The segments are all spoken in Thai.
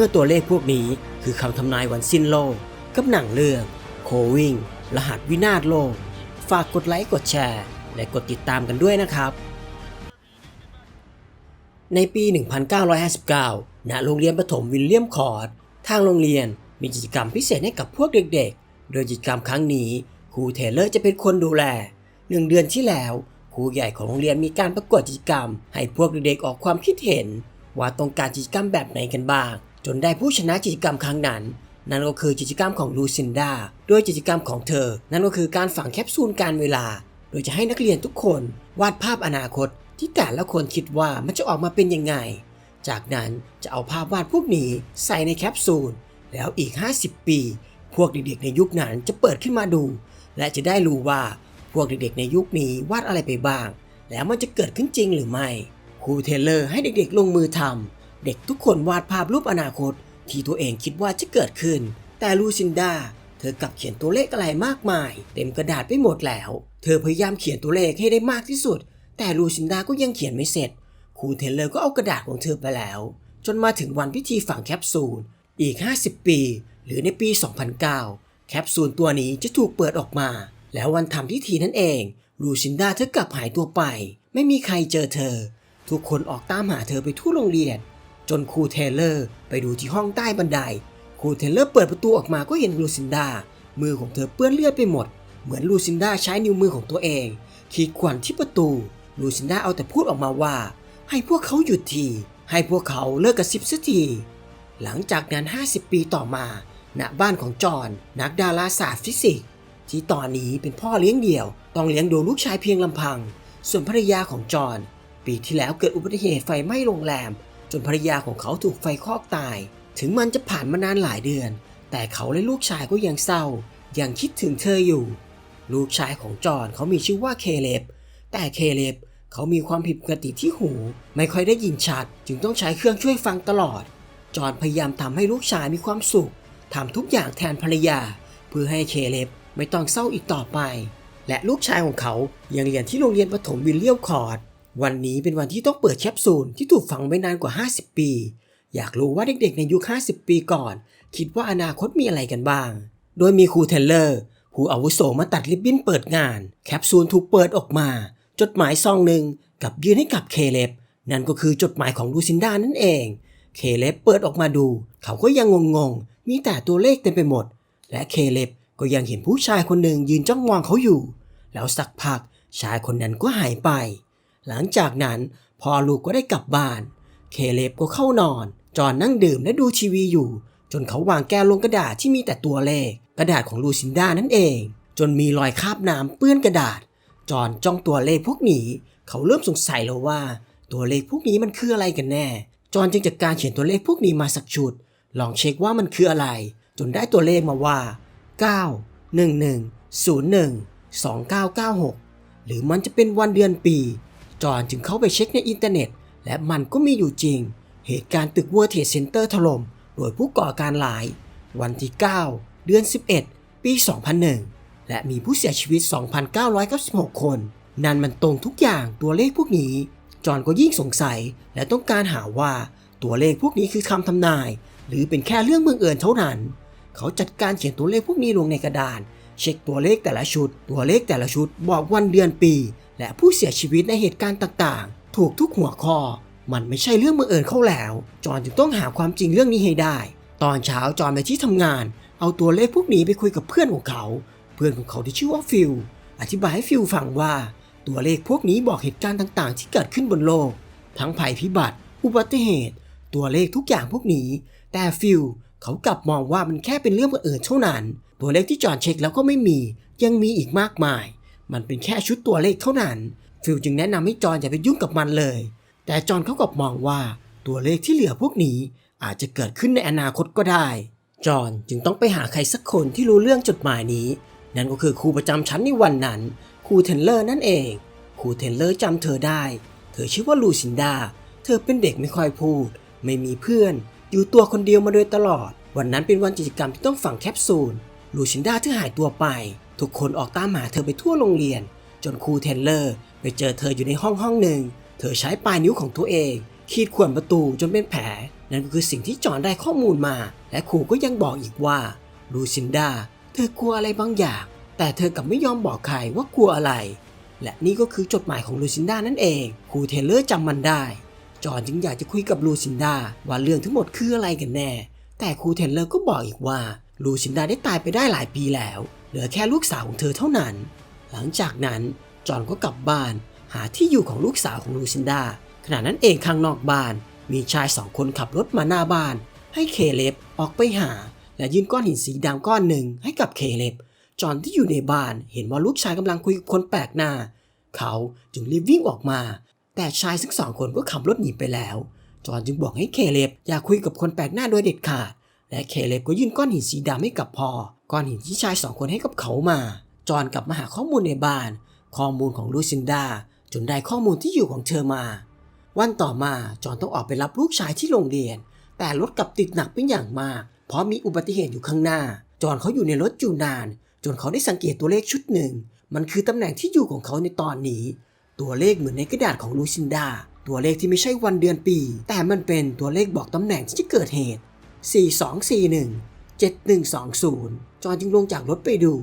มื่อตัวเลขพวกนี้คือคำทำนายวันสิ้นโลก กับหนังเรื่องโควิงรหัสวินาศโลก ฝากกดไลค์กดแชร์ และกดติดตามกันด้วยนะครับ ในปี 1959 ณ โรงเรียนประถมวิลเลียมคอร์ด ทางโรงเรียนมีกิจกรรมพิเศษให้กับพวกเด็กๆ โดยกิจกรรมครั้งนี้ครูเทเลอร์จะเป็นคนดูแลหนึ่งเดือนที่แล้วครูใหญ่ของโรงเรียนมีการประกวดกิจกรรม ให้พวกเด็กๆออกความคิดเห็น ว่าต้องการกิจกรรมแบบไหนกันบ้าง จนได้ผู้ชนะกิจกรรมครั้งนั้น นั่นก็คือกิจกรรมของลูซินดาโดยกิจกรรมของเธอ นั่นก็คือการฝังแคปซูลการเวลา โดยจะให้นักเรียนทุกคนวาดภาพอนาคตที่แต่ละคนคิดว่ามันจะออกมาเป็นยังไง จากนั้นจะเอาภาพวาดพวกนี้ใส่ในแคปซูล แล้วอีก 50 ปี พวกเด็กๆในยุคนั้นจะเปิดขึ้นมาดู และจะได้รู้ว่าพวกเด็กๆในยุคนี้วาดอะไรไปบ้าง แล้วมันจะเกิดขึ้นจริงหรือไม่ ครูเทเลอร์ให้เด็กๆลงมือทำ เด็กทุกคนวาดภาพรูปอนาคต ที่ตัวเองคิดว่าจะเกิดขึ้น แต่ลูซินดาเธอกลับเขียนตัวเลขอะไรมากมาย เต็มกระดาษไปหมดแล้ว เธอพยายามเขียนตัวเลขให้ได้มากที่สุด แต่ลูซินดาก็ยังเขียนไม่เสร็จครูเทเลอร์ก็เอากระดาษของเธอไปแล้ว จนมาถึงวันพิธีฝังแคปซูลอีก 50 ปี หรือในปี 2009 แคปซูลตัวนี้จะถูกเปิดออกมา แล้ววันทำพิธีนั่นเองลูซินดาเธอกลับหายตัวไป ไม่มีใครเจอเธอ ทุกคนออกตามหาเธอไปทั่วโรงเรียน จนครูเทเลอร์ไปดูที่ห้องใต้บันได ครูเทเลอร์เปิดประตูออกมาก็เห็นลูซินดา มือของเธอเปื้อนเลือดไปหมด เหมือนลูซินดาใช้นิ้วมือของตัวเอง ขีดข่วนที่ประตู ลูซินดาเอาแต่พูดออกมาว่า ให้พวกเขาหยุดที ให้พวกเขาเลิกกระซิบสักที หลังจากนั้น 50 ปีต่อมา ณ บ้านของจอห์นนักดาราศาสตร์ฟิสิกส์ ที่ตอนนี้เป็นพ่อเลี้ยงเดี่ยว ต้องเลี้ยงดูลูกชายเพียงลำพัง ส่วนภรรยาของจอห์นปีที่แล้วเกิดอุบัติเหตุไฟไหม้โรงแรม นภรรยาของเขาถูกไฟคลอกตาย ถึงมันจะผ่านมานานหลายเดือน แต่เขาและลูกชายก็ยังเศร้า ยังคิดถึงเธออยู่ ลูกชายของจอห์นเขามีชื่อว่าเคเลบ แต่เคเลบเขามีความผิดปกติที่หู ไม่ค่อยได้ยินชัด จึงต้องใช้เครื่องช่วยฟังตลอด จอห์นพยายามทำให้ลูกชายมีความสุขทำทุกอย่างแทนภรรยา เพื่อให้เคเลบไม่ต้องเศร้าอีกต่อไป และลูกชายของเขายังเรียนที่โรงเรียนประถมวิลเลียมคอร์ด วันนี้เป็นวันที่ต้องเปิดแคปซูลที่ถูกฝังไว้นานกว่า 50 ปี อยากรู้ว่าเด็กๆในยุค 50 ปีก่อน คิดว่าอนาคตมีอะไรกันบ้าง โดยมีครูเทเลอร์ผู้อาวุโสมาตัดริบบิ้นเปิดงาน แคปซูลถูกเปิดออกมา จดหมายซองหนึ่งกับยื่นให้กับเคเลบนั่นก็คือจดหมายของลูซินดานั่นเอง เคเลบเปิดออกมาดู เขาก็ยังงงๆ มีแต่ตัวเลขเต็มไปหมด และเคเลบก็ยังเห็นผู้ชายคนหนึ่งยืนจ้องมองเขาอยู่ แล้วสักพักชายคนนั้นก็หายไป หลังจากนั้นพอลูกก็ได้กลับบ้าน เคเลบก็เข้านอน จอห์นนั่งดื่มและดูทีวีอยู่ จนเขาวางแก้วลงกระดาษที่มีแต่ตัวเลข กระดาษของลูซินดานั่นเอง จนมีรอยคราบน้ำเปื้อนกระดาษ จอห์นจ้องตัวเลขพวกนี้ เขาเริ่มสงสัยแล้วว่า ตัวเลขพวกนี้มันคืออะไรกันแน่ จอห์นจึงจัดการเขียนตัวเลขพวกนี้มาสักชุด ลองเช็คว่ามันคืออะไร จนได้ตัวเลขมาว่า 9 1 1 0 1 2 9 9 6 หรือมันจะเป็นวันเดือนปี จอห์นจึงเข้าไปเช็คในอินเทอร์เน็ต และมันก็มีอยู่จริง เหตุการณ์ตึก World Trade Center ถล่มโดยผู้ก่อการร้าย วันที่ 9 เดือน 11 ปี 2001 และมีผู้เสียชีวิต 2,996 คน นั่นมันตรงทุกอย่างตัวเลขพวกนี้ จอห์นก็ยิ่งสงสัยและต้องการหาว่าตัวเลขพวกนี้คือคำทำนาย หรือเป็นแค่เรื่องบังเอิญเท่านั้น เขาจัดการเขียนตัวเลขพวกนี้ลงในกระดาน เช็คตัวเลขแต่ละชุด ตัวเลขแต่ละชุด บอกวันเดือนปี และผู้เสียชีวิตในเหตุการณ์ต่างๆ ถูกทุกหัวข้อ มันไม่ใช่เรื่องบังเอิญเข้าแล้ว จอนจึงต้องหาความจริงเรื่องนี้ให้ได้ ตอนเช้าจอนไปที่ทำงาน เอาตัวเลขพวกนี้ไปคุยกับเพื่อนของเขา เพื่อนของเขาที่ชื่อว่าฟิลอธิบายให้ฟิลฟังว่า ตัวเลขพวกนี้บอกเหตุการณ์ต่างๆ ที่เกิดขึ้นบนโลก ทั้งภัยพิบัติ อุบัติเหตุ ตัวเลขทุกอย่างพวกนี้ แต่ฟิลเขากลับมองว่ามันแค่เป็นเรื่องบังเอิญเท่านั้น ตัวเลขที่จอนเช็คแล้วก็ไม่มี ยังมีอีกมากมาย มันเป็นแค่ชุดตัวเลขเท่านั้น ฟิลจึงแนะนำให้จอห์นอย่าไปยุ่งกับมันเลย แต่จอห์นเขากลับมองว่าตัวเลขที่เหลือพวกนี้อาจจะเกิดขึ้นในอนาคตก็ได้ จอห์นจึงต้องไปหาใครสักคนที่รู้เรื่องจดหมายนี้ นั่นก็คือครูประจำชั้นในวันนั้น ครูเทนเลอร์นั่นเอง ครูเทนเลอร์จำเธอได้ เธอชื่อว่าลูซินดา เธอเป็นเด็กไม่ค่อยพูด ไม่มีเพื่อน อยู่ตัวคนเดียวมาโดยตลอด วันนั้นเป็นวันกิจกรรมที่ต้องฝังแคปซูล ลูซินดาที่หายตัวไป ทุกคนออกตามหาเธอไปทั่วโรงเรียน จนครูเทนเลอร์ ไปเจอเธออยู่ในห้องห้องหนึ่ง เธอใช้ปลายนิ้วของตัวเอง ขีดข่วนประตูจนเป็นแผล นั่นก็คือสิ่งที่จอห์นได้ข้อมูลมา และครูก็ยังบอกอีกว่าลูซินดาเธอกลัวอะไรบางอย่าง แต่เธอกลับไม่ยอมบอกใครว่ากลัวอะไร และนี่ก็คือจดหมายของลูซินดานั่นเองครูเทเลอร์จำมันได้ จอห์นจึงอยากจะคุยกับลูซินดาว่าเรื่องทั้งหมดคืออะไรกันแน่ แต่ครูเทเลอร์ก็บอกอีกว่าลูซินดาได้ตายไปได้หลายปีแล้ว ลือแค่ลูกสาวของเธอเท่านั้น หลังจากนั้นจอนก็กลับบ้าน หาที่อยู่ของลูกสาวของลูซินดาขณะนั้นเองข้างนอกบ้าน มีชายสองคนขับรถมาหน้าบ้าน ให้เคเล็บออกไปหา และยื่นก้อนหินสีดำก้อนหนึ่งให้กับเคเล็บจอนที่อยู่ในบ้านเห็นว่าลูกชายกำลังคุยกับคนแปลกหน้า เขาจึงรีบวิ่งออกมา แต่ชายทั้งสองคนก็ขับรถหนีไปแล้ว จอนจึงบอกให้เคเล็บอย่าคุยกับคนแปลกหน้าโดยเด็ดขาด และเคเล็บก็ยื่นก้อนหินสีดำให้กับพ่อ ก้อนหินที่ชายสองคนให้กับเขามา จอห์นกลับมาหาข้อมูลในบ้าน ข้อมูลของลูซินดาจนได้ข้อมูลที่อยู่ของเธอมา วันต่อมาจอห์นต้องออกไปรับลูกชายที่โรงเรียน แต่รถกลับติดหนักเป็นอย่างมาก เพราะมีอุบัติเหตุอยู่ข้างหน้า จอห์นเขาอยู่ในรถอยู่นาน จนเขาได้สังเกตตัวเลขชุดหนึ่ง มันคือตำแหน่งที่อยู่ของเขาในตอนนี้ ตัวเลขเหมือนในกระดาษของลูซินดาตัวเลขที่ไม่ใช่วันเดือนปี แต่มันเป็นตัวเลขบอกตำแหน่งที่เกิดเหตุ 4241 7120 จอห์นจึงลงจากรถไปดู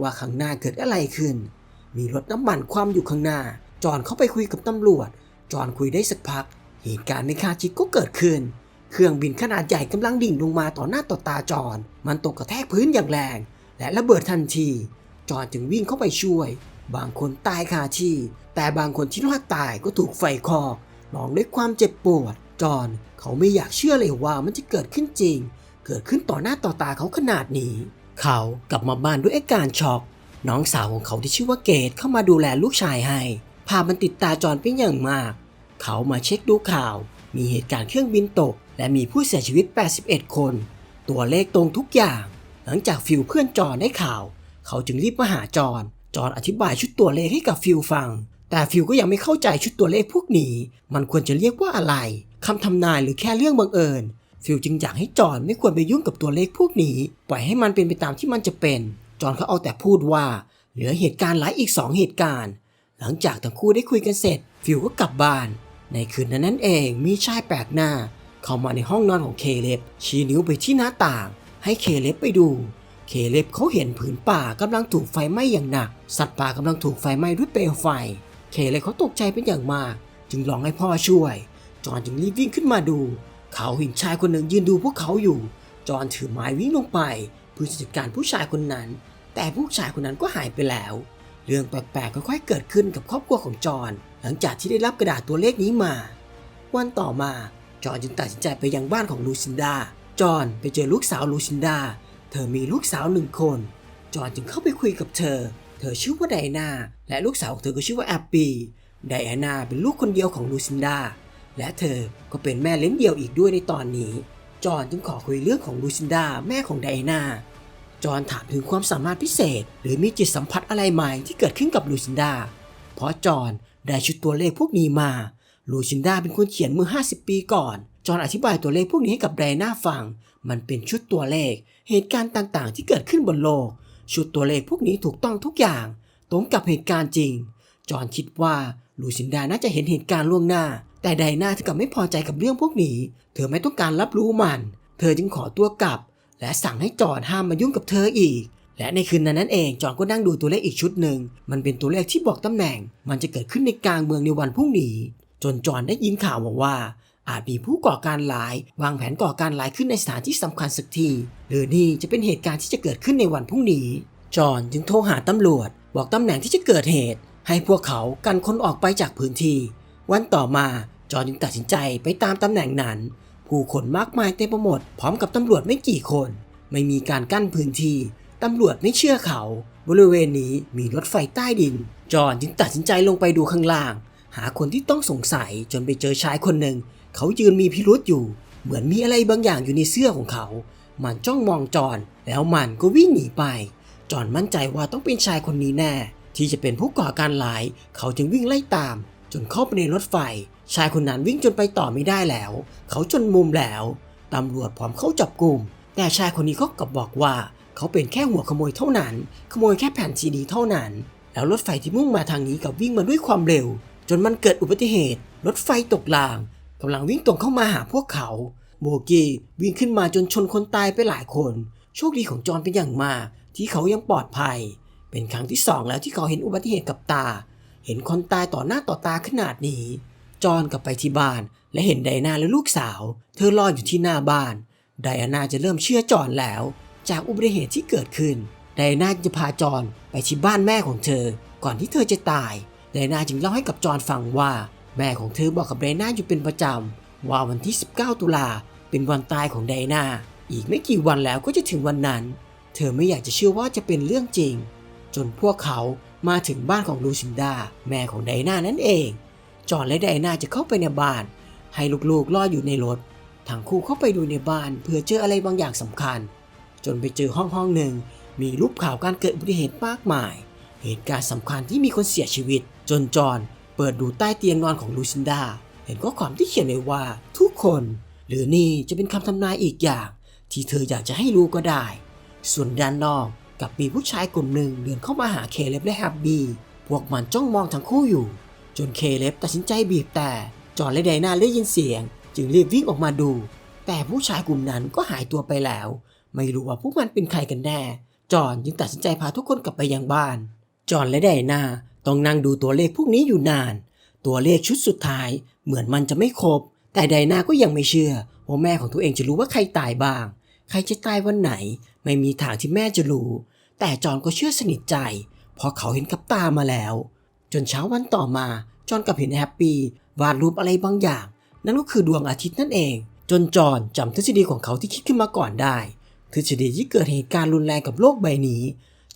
ว่าข้างหน้าเกิดอะไรขึ้น มีรถน้ำมันคว่ำอยู่ข้างหน้า จอนเข้าไปคุยกับตำรวจ จอนคุยได้สักพัก เหตุการณ์ไม่คาดคิดก็เกิดขึ้น เครื่องบินขนาดใหญ่กำลังดิ่งลงมาต่อหน้าต่อตาจอน มันตกกระแทกพื้นอย่างแรง และระเบิดทันที จอนจึงวิ่งเข้าไปช่วย บางคนตายคาที่ แต่บางคนที่รอดตายก็ถูกไฟคอกร้องด้วยความเจ็บปวด จอนเขาไม่อยากเชื่อเลยว่ามันจะเกิดขึ้นจริง เกิดขึ้นต่อหน้าต่อตาเขาขนาดนี้ เขากลับมาบ้านด้วยอาการช็อก น้องสาวของเขาที่ชื่อว่าเกดเข้ามาดูแลลูกชายให้ภามันติดตาจอนเป็นอย่างมาก เขามาเช็คดูข่าว มีเหตุการณ์เครื่องบินตก และมีผู้เสียชีวิต 81 คน ตัวเลขตรงทุกอย่าง หลังจากฟิลเพื่อนจอนได้ข่าว เขาจึงรีบมาหาจอนจอนอธิบายชุดตัวเลขให้กับฟิลฟัง แต่ฟิลก็ยังไม่เข้าใจชุดตัวเลขพวกนี้ มันควรจะเรียกว่าอะไรคำทำนายหรือแค่เรื่องบังเอิญ ฟิลจึงอยากให้จอนไม่ควรไปยุ่งกับตัวเลขพวกนี้ ปล่อยให้มันเป็นไปตามที่มันจะเป็น จอนเขาเอาแต่พูดว่า เหลือเหตุการณ์หลายอีกสองเหตุการณ์ หลังจากทั้งคู่ได้คุยกันเสร็จ ฟิลก็กลับบ้าน ในคืนนั้นนั่นเองมีชายแปลกหน้า เข้ามาในห้องนอนของเคเล็บชี้นิ้วไปที่หน้าต่าง ให้เคเล็บไปดู เคเล็บเขาเห็นผืนป่ากำลังถูกไฟไหม้อย่างหนัก สัตว์ป่ากำลังถูกไฟไหม้ด้วยเปลวไฟ เคเล็บเขาตกใจเป็นอย่างมาก จึงร้องให้พ่อช่วย จอนจึงรีบวิ่งขึ้นมาดู เขาเห็นชายคนหนึ่งยืนดูพวกเขาอยู่ จอห์นถือไม้วิ่งลงไปเพื่อจัดการผู้ชายคนนั้น แต่ผู้ชายคนนั้นก็หายไปแล้ว เรื่องแปลกๆค่อยๆเกิดขึ้นกับครอบครัวของจอห์นหลังจากที่ได้รับกระดาษตัวเลขนี้มา วันต่อมาจอห์นจึงตัดสินใจไปยังบ้านของลูซินดา จอห์นไปเจอลูกสาวลูซินดา เธอมีลูกสาวหนึ่งคน จอห์นจึงเข้าไปคุยกับเธอ เธอชื่อว่าไดอาน่าและลูกสาวของเธอก็ชื่อว่าแอปปี้ไดอานาเป็นลูกคนเดียวของลูซินดา และเธอก็เป็นแม่เลี้ยงเดี่ยวอีกด้วยในตอนนี้ จอห์นจึงขอคุยเรื่องของลูซินดาแม่ของไดอาน่า จอห์นถามถึงความสามารถพิเศษ หรือมีจิตสัมผัสอะไรใหม่ที่เกิดขึ้นกับลูซินดา เพราะจอห์นได้ชุดตัวเลขพวกนี้มา ลูซินดาเป็นคนเขียนเมื่อ 50 ปีก่อน จอห์นอธิบายตัวเลขพวกนี้ให้กับไดอาน่าฟัง มันเป็นชุดตัวเลข เหตุการณ์ต่างๆ ที่เกิดขึ้นบนโลก ชุดตัวเลขพวกนี้ถูกต้องทุกอย่าง ตรงกับเหตุการณ์จริง จอห์นคิดว่าลูซินดาน่าจะเห็นเหตุการณ์ล่วงหน้า แต่ไดนาถึงกับไม่พอใจกับเรื่องพวกนี้ เธอไม่ต้องการรับรู้มัน เธอจึงขอตัวกลับ และสั่งให้จอนห้ามมายุ่งกับเธออีก และในคืนนั้นนั่นเอง จอนก็นั่งดูตัวเลขอีกชุดหนึ่ง มันเป็นตัวเลขที่บอกตำแหน่ง มันจะเกิดขึ้นในกลางเมืองในวันพรุ่งนี้ จนจอนได้ยินข่าวมาว่า อาจมีผู้ก่อการร้าย วางแผนก่อการร้ายขึ้นในสถานที่สำคัญสักที หรือนี่จะเป็นเหตุการณ์ที่จะเกิดขึ้นในวันพรุ่งนี้ จอนจึงโทรหาตำรวจ บอกตำแหน่งที่จะเกิดเหตุ ให้พวกเขากันคนออกไปจากพื้นที่ วันต่อมาจอห์นจึงตัดสินใจไปตามตำแหน่งนั้น ผู้คนมากมายเต็มไปหมด พร้อมกับตำรวจไม่กี่คน ไม่มีการกั้นพื้นที่ ตำรวจไม่เชื่อเขา บริเวณนี้มีรถไฟใต้ดิน จอห์นจึงตัดสินใจลงไปดูข้างล่าง หาคนที่ต้องสงสัยจนไปเจอชายคนหนึ่ง เขายืนมีพิรุษอยู่ เหมือนมีอะไรบางอย่างอยู่ในเสื้อของเขา มันจ้องมองจอห์นแล้วมันก็วิ่งหนีไป จอห์นมั่นใจว่าต้องเป็นชายคนนี้แน่ ที่จะเป็นผู้ก่อการร้าย เขาจึงวิ่งไล่ตาม จนเข้าไปในรถไฟ ชายคนนั้นวิ่งจนไปต่อไม่ได้แล้ว เขาจนมุมแล้วตำรวจพร้อมเข้าจับกลุ่ม แต่ชายคนนี้ก็กลับบอกว่า เขาเป็นแค่หัวขโมยเท่านั้น ขโมยแค่แผ่นซีดีเท่านั้น แล้วรถไฟที่มุ่งมาทางนี้กับวิ่งมาด้วยความเร็ว จนมันเกิดอุบัติเหตุ รถไฟตกรางกำลังวิ่งตรงเข้ามาหาพวกเขา โบกี้วิ่งขึ้นมาจนชนคนตายไปหลายคน โชคดีของจอห์นเป็นอย่างมากที่เขายังปลอดภัย เป็นครั้งที่สองแล้วที่เขาเห็นอุบัติเหตุกับตา เห็นคนตายต่อหน้าต่อตาขนาดนี้ จอนกลับไปที่บ้าน และเห็นไดนาและลูกสาว เธอรออยู่ที่หน้าบ้าน ไดอานาจะเริ่มเชื่อจอนแล้ว จากอุบัติเหตุที่เกิดขึ้น ไดอานาจะพาจอนไปที่บ้านแม่ของเธอ ก่อนที่เธอจะตาย ไดอานาจึงเล่าให้กับจอนฟังว่า แม่ของเธอบอกกับไดอานาอยู่เป็นประจำว่าวันที่ 19 ตุลาเป็นวันตายของไดอานาอีกไม่กี่วันแล้วก็จะถึงวันนั้น เธอไม่อยากจะเชื่อว่าจะเป็นเรื่องจริง จนพวกเขา มาถึงบ้านของลูซินดา แม่ของไดนานั่นเอง จอนและไดนาจะเข้าไปในบ้าน ให้ลูกๆรออยู่ในรถ ทั้งคู่เข้าไปดูในบ้าน เพื่อเจออะไรบางอย่างสำคัญ จนไปเจอห้องห้องหนึ่ง มีรูปข่าวการเกิดอุบัติเหตุมากมาย เหตุการณ์สำคัญที่มีคนเสียชีวิต จนจอนเปิดดูใต้เตียงนอนของลูซินดา เห็นข้อความที่เขียนไว้ว่าทุกคน หรือนี่จะเป็นคำทำนายอีกอย่าง ที่เธออยากจะให้รู้ก็ได้ ส่วนด้านนอก กับมีผู้ชายกลุ่มหนึ่งเดินเข้ามาหาเคเล็บและแฮบบี้พวกมันจ้องมองทั้งคู่อยู่ จนเคเล็บตัดสินใจบีบแต่จอห์นและไดนาได้ยินเสียง จึงรีบวิ่งออกมาดู แต่ผู้ชายกลุ่มนั้นก็หายตัวไปแล้ว ไม่รู้ว่าพวกมันเป็นใครกันแน่จอห์นจึงตัดสินใจพาทุกคนกลับไปยังบ้าน จอห์นและไดนาต้องนั่งดูตัวเลขพวกนี้อยู่นาน ตัวเลขชุดสุดท้าย เหมือนมันจะไม่ครบ แต่ไดนาก็ยังไม่เชื่อว่าแม่ของตัวเองจะรู้ว่าใครตายบ้าง ใครจะตายวันไหน ไม่มีทางที่แม่จะรู้ แต่จอห์นก็เชื่อสนิทใจ เพราะเขาเห็นกับตามาแล้ว จนเช้าวันต่อมา จอห์นกับเห็นแฮปปี้วาดรูปอะไรบางอย่าง นั่นก็คือดวงอาทิตย์นั่นเอง จนจอห์นจำทฤษฎีของเขาที่คิดขึ้นมาก่อนได้ ทฤษฎีที่เกิดเหตุการณ์รุนแรงกับโลกใบนี้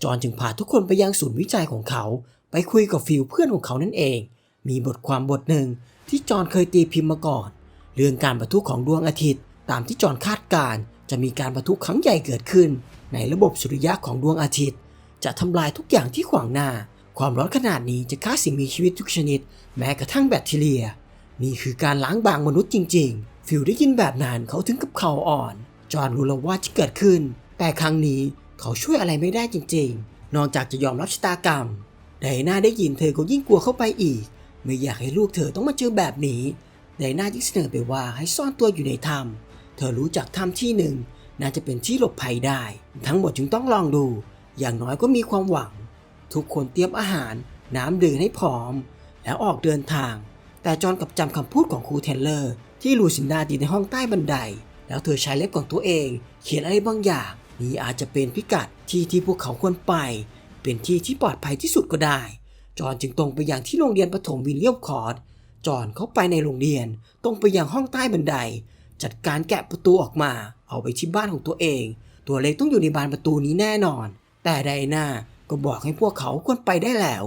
จอห์นจึงพาทุกคนไปยังศูนย์วิจัยของเขา ไปคุยกับฟิลเพื่อนของเขานั่นเอง มีบทความบทหนึ่งที่จอห์นเคยตีพิมพ์มาก่อน เรื่องการประทุของดวงอาทิตย์ตามที่จอห์นคาดการณ์ จะมีการประทุครั้งใหญ่เกิดขึ้น ในระบบสุริยะของดวงอาทิตย์ จะทำลายทุกอย่างที่ขวางหน้า ความร้อนขนาดนี้จะฆ่าสิ่งมีชีวิตทุกชนิด แม้กระทั่งแบคทีเรีย นี่คือการล้างบางมนุษย์จริง ๆ ฟิลได้ยินแบบนั้นเขาถึงกับเข่าอ่อน จอห์นรู้แล้วว่าที่เกิดขึ้น แต่ครั้งนี้เขาช่วยอะไรไม่ได้จริง ๆ นอกจากจะยอมรับชะตากรรมไดน่าได้ยินเธอก็ยิ่งกลัวเข้าไปอีก ไม่อยากให้ลูกเธอต้องมาเจอแบบนี้ไดน่ายิ่งเสนอไปว่าให้ซ่อนตัวอยู่ในถ้ำ เธอรู้จักถ้ำที่หนึ่งน่าจะเป็นที่หลบภัยได้ ทั้งหมดจึงต้องลองดู อย่างน้อยก็มีความหวัง ทุกคนเตรียมอาหาร น้ำดื่มให้พร้อม แล้วออกเดินทาง แต่จอห์นกับจำคำพูดของครูเทนเลอร์ ที่ลูซินดาดีในห้องใต้บันได แล้วเธอใช้เล็บของตัวเอง เขียนอะไรบางอย่าง นี่อาจจะเป็นพิกัดที่ที่พวกเขาควรไป เป็นที่ที่ปลอดภัยที่สุดก็ได้ จอห์นจึงตรงไปยังที่โรงเรียนประถมวิลเลียมคอร์ดจอห์นเข้าไปในโรงเรียน ตรงไปยังห้องใต้บันได จัดการแกะประตูออกมา เอาไปที่บ้านของตัวเอง ตัวเล็กต้องอยู่ในบานประตูนี้แน่นอน แต่ไดนาก็บอกให้พวกเขาควรไปได้แล้ว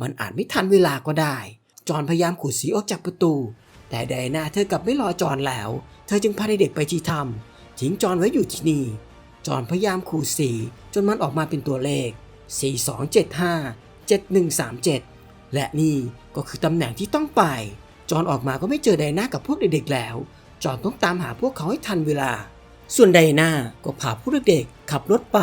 มันอาจไม่ทันเวลาก็ได้ จอนพยายามขูดสีออกจากประตู แต่ไดนาเธอกลับไม่รอจอนแล้ว เธอจึงพาเด็กๆไปที่ถ้ำทิ้งจอนไว้อยู่ที่นี่ จอนพยายามขูดสีจนมันออกมาเป็นตัวเลข 4275 7137 และนี่ก็คือตำแหน่งที่ต้องไป จอนออกมาก็ไม่เจอไดนากับพวกเด็กๆแล้ว จอนต้องตามหาพวกเขาให้ทันเวลา ส่วนไดนา ก็พาผู้เด็กๆขับรถไป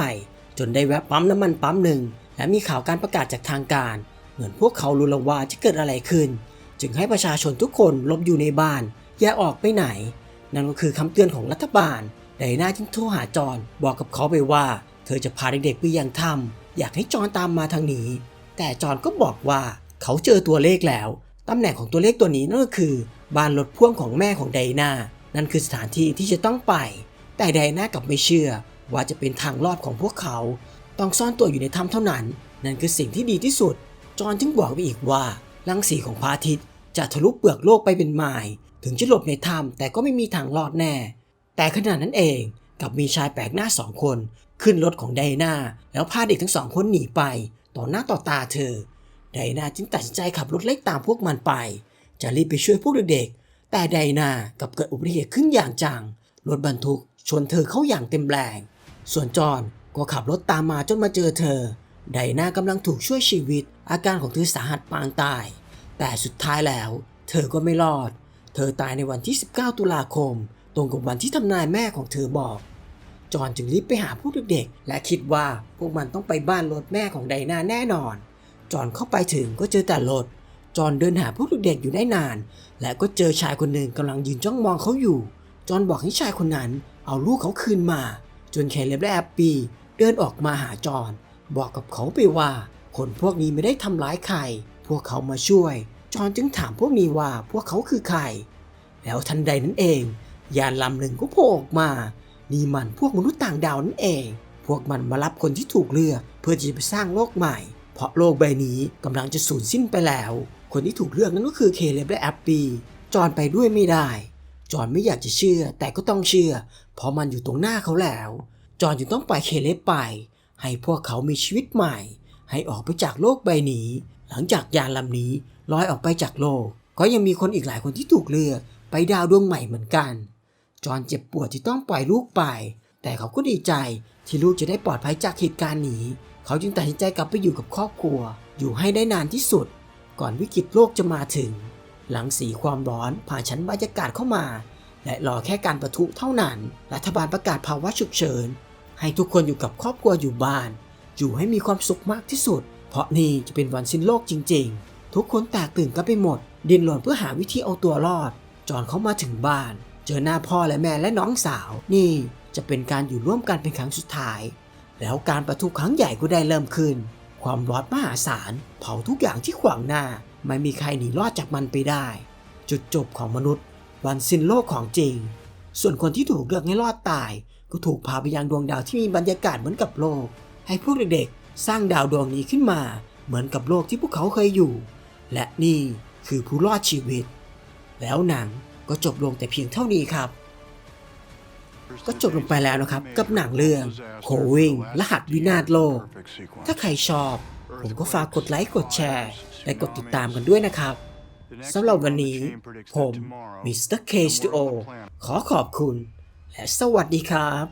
จนได้แวะปั๊มน้ำมันปั๊มหนึ่ง และมีข่าวการประกาศจากทางการ เหมือนพวกเขารู้แล้วว่าจะเกิดอะไรขึ้น จึงให้ประชาชนทุกคนลบอยู่ในบ้าน อย่าออกไปไหน นั่นก็คือคำเตือนของรัฐบาล ไดนาจึงโทรหาจอนบอกกับเขาไปว่า เธอจะพาเด็กๆไปยังถ้ำอยากให้จอนตามมาทางนี้ แต่จอนก็บอกว่าเขาเจอตัวเลขแล้วตำแหน่งของตัวเลขตัวนี้นั่นก็คือ บ้านรถพ่วงของแม่ของไดนานั่นคือสถานที่ที่จะต้องไป แต่ไดนากลับไม่เชื่อว่าจะเป็นทางรอดของพวกเขา ต้องซ่อนตัวอยู่ในถ้ำเท่านั้น นั่นคือสิ่งที่ดีที่สุด จอห์นจึงบอกไปอีกว่ารังสีของพระอาทิตย์จะทะลุเปลือกโลกไปเป็นไมล์ถึงจะหลบในถ้ำแต่ก็ไม่มีทางรอดแน่ แต่ขณะนั้นเองกับมีชายแปลกหน้าสองคน ขึ้นรถของไดนาแล้วพาเด็กทั้งสองคนหนีไป ต่อหน้าต่อตาเธอ ไดนาจึงตัดสินใจขับรถไล่ตามพวกมันไป จะรีบไปช่วยพวกเด็กๆ แต่ไดนากับเกิดอุบัติเหตุขึ้นอย่างจัง รถบรรทุกชนเธอเข้าอย่างเต็มแรง ส่วนจอนก็ขับรถตามมาจนมาเจอเธอ ไดนากำลังถูกช่วยชีวิต อาการของเธอสาหัสปางตาย แต่สุดท้ายแล้ว เธอก็ไม่รอด เธอตายในวันที่ 19 ตุลาคม ตรงกับวันที่ทำนายแม่ของเธอบอก จอนจึงรีบไปหาพวกเด็กๆ และคิดว่าพวกมันต้องไปบ้านรถแม่ของไดนาแน่นอน จอนเข้าไปถึงก็เจอแต่รถ จอนเดินหาพวกเด็กๆอยู่ได้นาน และก็เจอชายคนหนึ่งกำลังยืนจ้องมองเขาอยู่ จอนบอกให้ชายคนนั้นเอาลูกเขาคืนมา จนเคเลบและแอปปี้เดินออกมาหาจอนบอกกับเขาไปว่า คนพวกนี้ไม่ได้ทำร้ายใคร พวกเขามาช่วย จอนจึงถามพวกนี้ว่าพวกเขาคือใคร แล้วทันใดนั้นเอง ยานลำหนึ่งก็โผล่ออกมา นี่มันพวกมนุษย์ต่างดาวนั่นเอง พวกมันมารับคนที่ถูกเลือก เพื่อจะไปสร้างโลกใหม่ เพราะโลกใบนี้กำลังจะสูญสิ้นไปแล้ว คนที่ถูกเลือกนั้นก็คือเคเลบและแอปปี้จอนไปด้วยไม่ได้ จอนไม่อยากจะเชื่อ แต่ก็ต้องเชื่อ เพราะมันอยู่ตรงหน้าเขาแล้ว จอนจึงต้องปล่อยเคเลบไป ให้พวกเขามีชีวิตใหม่ ให้ออกไปจากโลกใบนี้ หลังจากยานลำนี้ลอยออกไปจากโลก ก็ยังมีคนอีกหลายคนที่ถูกเลือก ไปดาวดวงใหม่เหมือนกัน จอนเจ็บปวดที่ต้องปล่อยลูกไป แต่เขาก็ดีใจที่ลูกจะได้ปลอดภัยจากเหตุการณ์นี้ เขาจึงตัดสินใจกลับไปอยู่กับครอบครัว อยู่ให้ได้นานที่สุด ก่อนวิกฤตโลกจะมาถึง หลังสีความร้อนผ่านชั้นบรรยากาศเข้ามา และรอแค่การประทุเท่านั้น รัฐบาลประกาศภาวะฉุกเฉิน ให้ทุกคนอยู่กับครอบครัวอยู่บ้าน อยู่ให้มีความสุขมากที่สุด เพราะนี่จะเป็นวันสิ้นโลกจริง ๆ ทุกคนแตกตื่นกันไปหมด ดินหล่นเพื่อหาวิธีเอาตัวรอด จอนเข้ามาถึงบ้าน เจอหน้าพ่อและแม่และน้องสาว นี่จะเป็นการอยู่ร่วมกันเป็นครั้งสุดท้าย แล้วการประทุครั้งใหญ่ก็ได้เริ่มขึ้น ความร้อนมหาศาล เผาทุกอย่างที่ขวางหน้า ไม่มีใครหนีรอดจากมันไปได้ จุดจบของมนุษย์ วันสิ้นโลกของจริง ส่วนคนที่ถูกเลือกให้รอดตาย ก็ถูกพาไปยังดวงดาวที่มีบรรยากาศเหมือนกับโลก ให้พวกเด็กๆ สร้างดาวดวงนี้ขึ้นมา เหมือนกับโลกที่พวกเขาเคยอยู่ และนี่คือผู้รอดชีวิต แล้วหนังก็จบลงแต่เพียงเท่านี้ครับ ก็จบลงไปแล้วนะครับ กับหนังเรื่องโควิงรหัสวินาศโลก ถ้าใครชอบ ผมก็ฝากกดไลค์กดแชร์ และกดติดตามกันด้วยนะครับสำหรับวันนี้ ผมมิสเตอร์เคสตูโอขอขอบคุณ และสวัสดีครับ